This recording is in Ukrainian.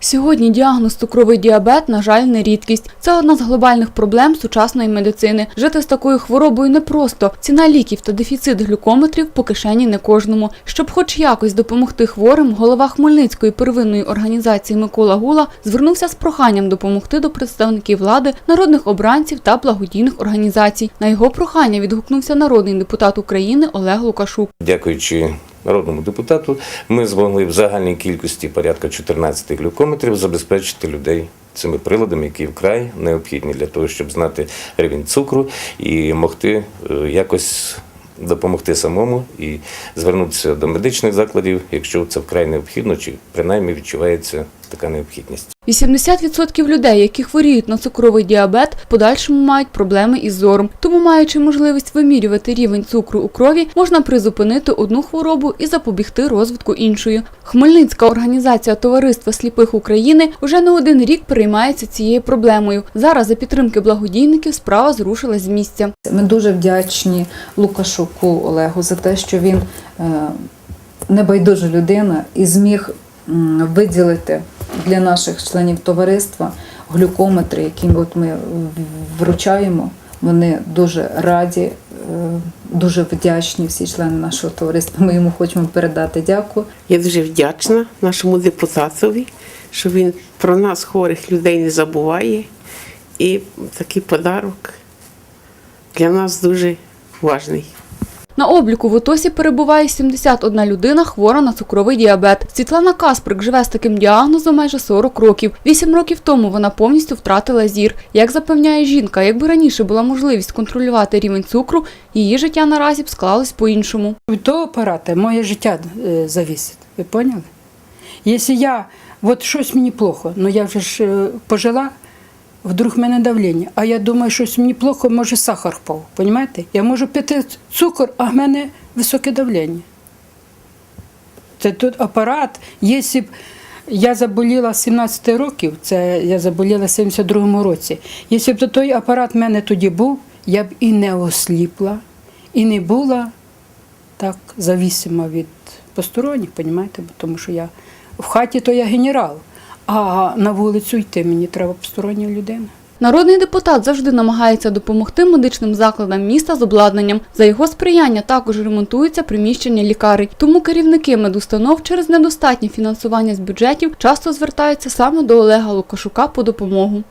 Сьогодні діагноз цукровий діабет, на жаль, не рідкість. Це одна з глобальних проблем сучасної медицини. Жити з такою хворобою непросто. Ціна ліків та дефіцит глюкометрів по кишені не кожному. Щоб хоч якось допомогти хворим, голова Хмельницької первинної організації Микола Гула звернувся з проханням допомогти до представників влади, народних обранців та благодійних організацій. На його прохання відгукнувся народний депутат України Олег Лукашук. Дякуючи народному депутату, ми змогли в загальній кількості порядка 14 глюкометрів забезпечити людей цими приладами, які вкрай необхідні для того, щоб знати рівень цукру і могти е, якось допомогти самому і звернутися до медичних закладів, якщо це вкрай необхідно, чи принаймні відчувається така необхідність. 80% людей, які хворіють на цукровий діабет, в подальшому мають проблеми із зором. Тому, маючи можливість вимірювати рівень цукру у крові, можна призупинити одну хворобу і запобігти розвитку іншої. Хмельницька організація Товариства сліпих України вже не один рік переймається цією проблемою. Зараз за підтримки благодійників справа зрушилась з місця. Ми дуже вдячні Лукашуку Олегу за те, що він е, небайдужа людина і зміг виділити для наших членів товариства глюкометри, які от ми вручаємо. Вони дуже раді, е, дуже вдячні всі члени нашого товариства. Ми йому хочемо передати дякую. Я дуже вдячна нашому депутатові, що він про нас, хворих людей, не забуває. І такий подарок для нас дуже важний. На обліку в ОТОСі перебуває 71 людина хвора на цукровий діабет. Світлана Касприк живе з таким діагнозом майже 40 років. Вісім років тому вона повністю втратила зір. Як запевняє жінка, якби раніше була можливість контролювати рівень цукру, її життя наразі б склалось по-іншому. Від того апарата моє життя е, зависить. Ви поняли? Якщо я, от щось мені плохо, ну я вже ж е, пожила, вдруг в мене давлення, а я думаю, щось мені плохо, може сахар впав. Понимаєте? Я можу пити цукор, а в мене високе давлення. Це тут апарат, якщо б я заболіла з 17 років, це я заболіла в 72-му році. Якщо б той апарат в мене тоді був, я б і не осліпла, і не була так завісима від посторонніх, понімаєте? Тому що я в хаті то я генерал, а на вулицю йти мені треба постороння людина. Народний депутат завжди намагається допомогти медичним закладам міста з обладнанням. За його сприяння також ремонтуються приміщення лікарень. Тому керівники медустанов через недостатнє фінансування з бюджетів часто звертаються саме до Олега Лукашука по допомогу.